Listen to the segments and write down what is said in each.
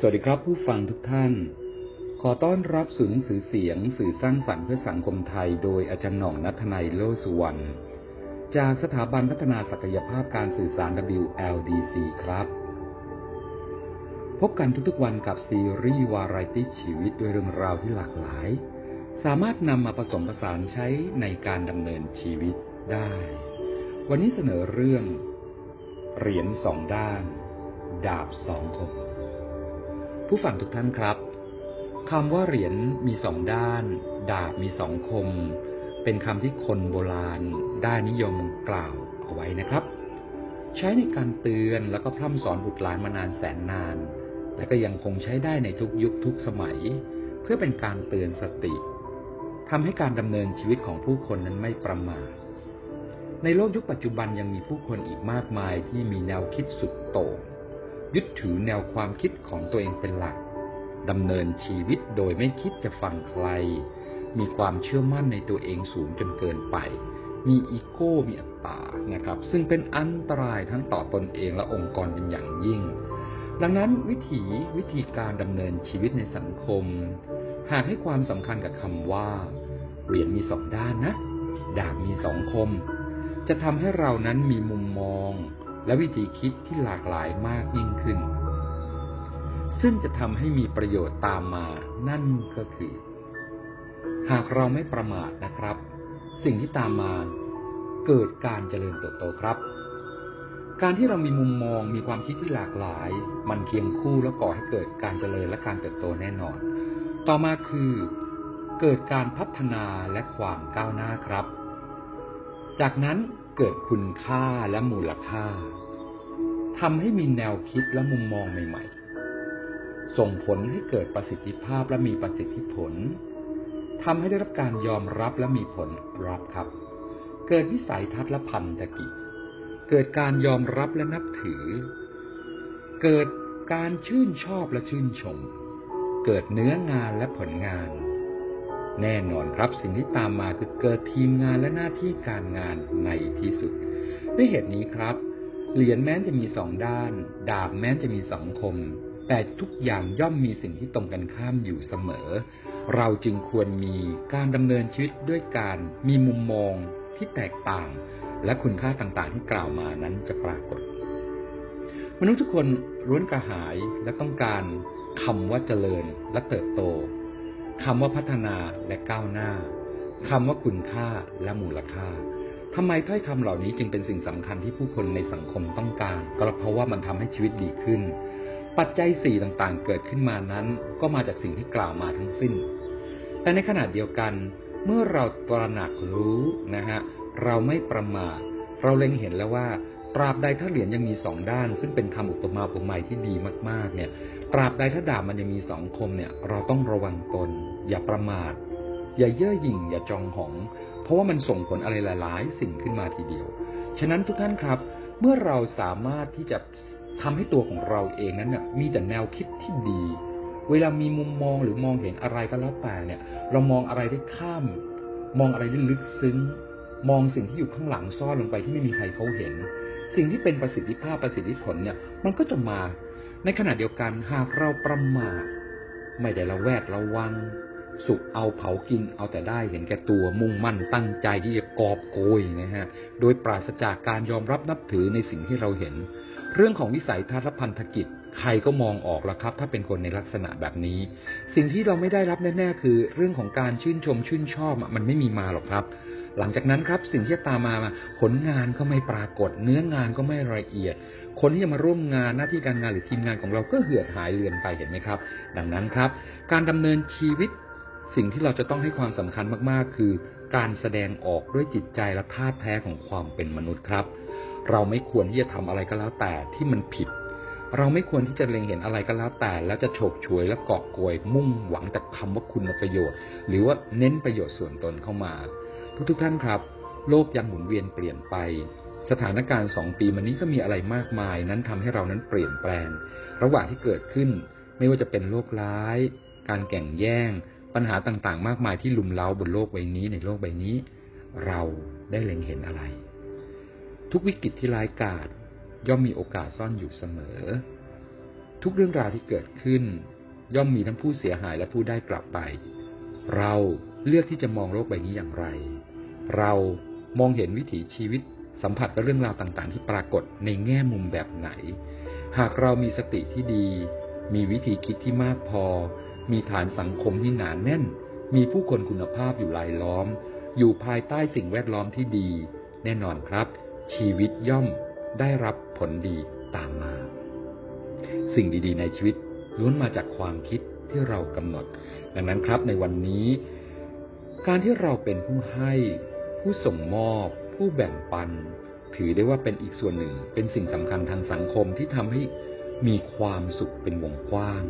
สวัสดีครับผู้ฟังทุกท่าน ขอต้อนรับสู่หนังสือเสียงสื่อสร้างสรรค์เพื่อสังคมไทย โดยอาจารย์หน่องนัทนัยโลสุวรรณจากสถาบันพัฒนาศักยภาพการสื่อสาร WLDC ครับ พบกันทุกๆวันกับซีรีส์วาไรตี้ชีวิตด้วยเรื่องราวที่หลากหลาย สามารถนำมาผสมผสานใช้ในการดำเนินชีวิตได้ วันนี้เสนอเรื่อง เหรียญสองด้าน ดาบสองคม ผู้ฟังทุกท่านครับคำว่าเหรียญมีสองด้าน ดาบมีสองคม เป็นคำที่คนโบราณได้นิยมกล่าวเอาไว้นะครับ ใช้ในการเตือนแล้วก็พร่ำสอนบุตรหลานมานานแสนนาน และก็ยังคงใช้ได้ในทุกยุคทุกสมัย เพื่อเป็นการเตือนสติทำให้การดำเนินชีวิตของผู้คนนั้นไม่ประมาทในโลกยุคปัจจุบันยังมีผู้คนอีกมากมายที่มีแนวคิดสุดโต่ง ยึดถือแนวความคิดของตัวเองเป็นหลักดำเนินชีวิตโดยไม่คิดจะฟังใคร มีความเชื่อมั่นในตัวเองสูงจนเกินไป มีอีโก้ มีอัตตา นะครับ ซึ่งเป็นอันตรายทั้งต่อตนเองและองค์กรเป็นอย่างยิ่ง ดังนั้นวิถีวิธีการดำเนินชีวิตในสังคม หากให้ความสำคัญกับคำว่าเหรียญมีสองด้านนะ ดาบมีสองคม จะทำให้เรานั้นมีมุมมอง และวิธีคิดที่หลากหลายมากยิ่งขึ้น ซึ่งจะทำให้มีประโยชน์ตามมานั่นก็คือ หากเราไม่ประมาทนะครับ สิ่งที่ตามมาเกิดการเจริญเติบโตครับ การที่เรามีมุมมองมีความคิดที่หลากหลาย มันเคียงคู่แล้วก่อให้เกิดการเจริญและการเติบโตแน่นอน ต่อมาคือ เกิดการพัฒนาและความก้าวหน้าครับ จากนั้น เกิดคุณค่าและมูลค่าทำให้มีแนวคิดและมุมมองใหม่ ๆ ส่งผลให้เกิดประสิทธิภาพและมีประสิทธิผลทำให้ได้รับการยอมรับและมีผลรับครับ เกิดวิสัยทัศน์และพันธกิจ เกิดการยอมรับและนับถือ เกิดการชื่นชอบและชื่นชม เกิดเนื้องานและผลงาน แน่นอนครับสิ่งที่ตามมาคือเกิดทีมงานและหน้าที่การงานในที่สุดด้วยเหตุนี้ครับ เหรียญแม้จะมีสองด้าน ดาบแม้จะมีสองคม แต่ทุกอย่างย่อมมีสิ่งที่ตรงกันข้ามอยู่เสมอ เราจึงควรมีการดำเนินชีวิตด้วยการมีมุมมองที่แตกต่าง และคุณค่าต่างๆ ที่กล่าวมานั้นจะปรากฏ มนุษย์ทุกคนร้วนกระหายและต้องการคำว่าเจริญและเติบโต คำว่าพัฒนาและก้าวหน้าคำว่าคุณค่าและมูลค่าทำไมถ้อยคำเหล่านี้จึงเป็นสิ่งสำคัญที่ผู้คนในสังคมต้องการ ก็เพราะว่ามันทำให้ชีวิตดีขึ้น ปัจจัยสี่ต่างๆ เกิดขึ้นมานั้น ก็มาจากสิ่งที่กล่าวมาทั้งสิ้น แต่ในขณะเดียวกัน เมื่อเราตระหนักรู้นะฮะเราไม่ประมาทเราเล็งเห็นแล้วว่าตราบใดถ้าเหรียญยังมีสองด้าน ซึ่งเป็นคำอุปมาอุปไมยที่ดีมากๆ เนี่ย ราบใดถ้าดาบมันยังมีสองคมเนี่ย เราต้องระวังตน อย่าประมาท อย่าเย่อหยิ่ง อย่าจองหอง เพราะว่ามันส่งผลอะไรหลาย ๆ สิ่งขึ้นมาทีเดียว ฉะนั้นทุกท่านครับ เมื่อเราสามารถที่จะทำให้ตัวของเราเองนั้นน่ยมีแต่แนวคิดที่ดี เวลามีมุมมองหรือมองเห็นอะไรก็แล้วแต่เนี่ย เรามองอะไรได้ข้าม มองอะไรได้ลึกซึ้ง มองสิ่งที่อยู่ข้างหลังซ่อนลงไปที่ไม่มีใครเขาเห็น สิ่งที่เป็นประสิทธิภาพประสิทธิผลเนี่ย มันก็จะมา ในขณะเดียวกันหากเราประมาทไม่ได้ระแวดระวัง สุกเอาเผากินเอาแต่ได้เห็นแก่ตัวมุ่งมั่นตั้งใจที่จะกอบโกยนะฮะโดยปราศจากการยอมรับนับถือในสิ่งที่เราเห็น เรื่องของวิสัยทัศน์พันธกิจ ใครก็มองออกแล้วครับ ถ้าเป็นคนในลักษณะแบบนี้ สิ่งที่เราไม่ได้รับแน่ๆคือ เรื่องของการชื่นชมชื่นชอบมันไม่มีมาหรอกครับหลังจากนั้นครับสิ่งที่ตามมาผลงานก็ไม่ปรากฏ เนื้องานก็ไม่ละเอียด คนที่จะมาร่วมงานหน้าที่การงานหรือทีมงานของเราก็เหือดหายเลือนไปเห็นไหมครับ ดังนั้นครับ การดำเนินชีวิตสิ่งที่เราจะต้องให้ความสำคัญมากๆ คือ การแสดงออกด้วยจิตใจและท่าแท้ของความเป็นมนุษย์ครับ เราไม่ควรที่จะทำอะไรก็แล้วแต่ที่มันผิด เราไม่ควรที่จะเล็งเห็นอะไรก็แล้วแต่ แล้วจะโฉบฉวยและเกาะกวยมุ่งหวังแต่คำว่าคุณประโยชน์ หรือว่าเน้นประโยชน์ส่วนตนเข้ามา ทุกๆท่านครับ โลกยังหมุนเวียนเปลี่ยนไป สถานการณ์สองปีมานี้ก็มีอะไรมากมาย นั้นทำให้เรานั้นเปลี่ยนแปลง ระหว่างที่เกิดขึ้น ไม่ว่าจะเป็นโรคร้าย การแข่งแย่ง ปัญหาต่างๆ มากมายที่ลุมเล้าบนโลกใบนี้ในโลกใบนี้ เราได้เล็งเห็นอะไร ทุกวิกฤตที่ร้ายกาจย่อมมีโอกาสซ่อนอยู่เสมอ ทุกเรื่องราวที่เกิดขึ้น ย่อมมีทั้งผู้เสียหายและผู้ได้กลับไป เราเลือกที่จะมองโลกใบนี้อย่างไร เรามองเห็นวิถีชีวิต สัมผัสกับเรื่องราวต่างๆ ที่ปรากฏในแง่มุมแบบไหน หากเรามีสติที่ดี มีวิธีคิดที่มากพอ มีฐานสังคมที่หนานแน่น มีผู้คนคุณภาพอยู่รายล้อม อยู่ภายใต้สิ่งแวดล้อมที่ดี แน่นอนครับ ชีวิตย่อมได้รับผลดีตามมา สิ่งดีๆ ในชีวิตล้วนมาจากความคิดที่เรากำหนด ดังนั้นครับในวันนี้ การที่เราเป็นผู้ให้ ผู้ส่งมอบ ผู้แบ่งปัน ถือได้ว่าเป็นอีกส่วนหนึ่ง เป็นสิ่งสำคัญทางสังคมที่ทำให้มีความสุขเป็นวงกว้าง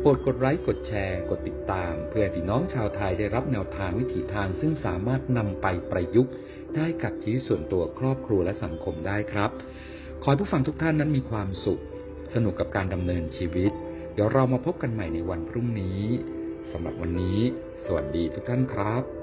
โปรดกดไลค์กดแชร์กดติดตาม เพื่อพี่น้องชาวไทยได้รับแนวทางวิถีทาง ซึ่งสามารถนำไปประยุกต์ได้กับชีวิตส่วนตัวครอบครัวและสังคมได้ครับ ขอให้ผู้ฟังทุกท่านนั้นมีความสุข สนุกกับการดำเนินชีวิต เดี๋ยวเรามาพบกันใหม่ในวันพรุ่งนี้สำหรับวันนี้ สวัสดีทุกท่านครับ